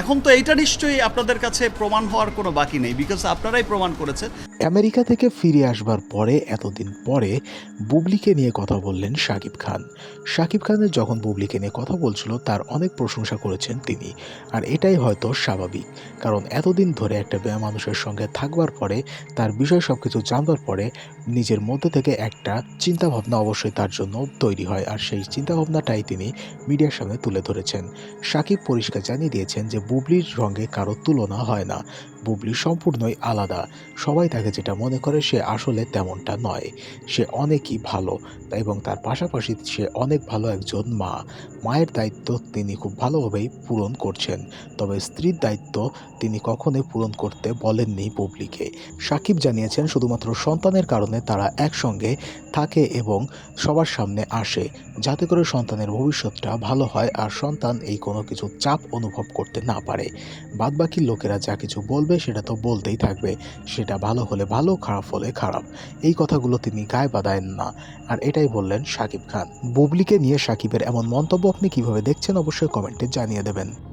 এখন তো এইটা নিশ্চয়ই আপনাদের কাছে প্রমাণ হওয়ার কোনো বাকি নেই বিকজ আপনারাই প্রমাণ করেছেন। আমেরিকা থেকে ফিরে আসবার পরে, এতদিন পরে বুবলিকে নিয়ে কথা বললেন শাকিব খান। শাকিব খানের যখন বুবলিকে নিয়ে কথা বলছিল, তার অনেক প্রশংসা করেছেন তিনি, আর এটাই হয়তো স্বাভাবিক, কারণ এতদিন ধরে একটা মেয়ে মানুষের সঙ্গে থাকবার পরে, তার বিষয় সব কিছু জানবার পরে, নিজের মধ্যে থেকে একটা চিন্তাভাবনা অবশ্যই তার জন্য তৈরি হয়, আর সেই চিন্তাভাবনাটাই তিনি মিডিয়ার সামনে তুলে ধরেছেন। সাকিব পরিষ্কার জানিয়ে দিয়েছেন যে বুবলির সঙ্গে কারও তুলনা হয় না। বুবলি সম্পূর্ণই আলাদা। সবাই তাকে যেটা মনে করে সে আসলে তেমনটা নয়। সে অনেকই ভালো এবং তার পাশাপাশি সে অনেক ভালো একজন মা। মায়ের দায়িত্ব তিনি খুব ভালোভাবেই পূরণ করছেন। তবে স্ত্রীর দায়িত্ব তিনি কখনোই পূরণ করতে বলেননি বুবলিকে। সাকিব জানিয়েছেন, শুধুমাত্র সন্তানের কারণে তারা একসঙ্গে থাকে এবং সবার সামনে আসে। যাতে করে সন্তানের ভবিষ্যৎটা ভালো হয় আর সন্তান এই কোনো কিছু চাপ অনুভব করতে না পারে। বাদবাকি লোকেরা যা কিছু বলবে সেটা তো বলতেই থাকবে। সেটা ভালো হলে ভালো, খারাপ হলে খারাপ। এই কথাগুলো তিনি গায়ে বাদায়েন না। আর এটাই বললেন সাকিব খান। বুবলিকে নিয়ে সাকিবের এমন মন্তব্য আপনি কীভাবে দেখছেন অবশ্যই কমেন্টে জানিয়ে দেবেন।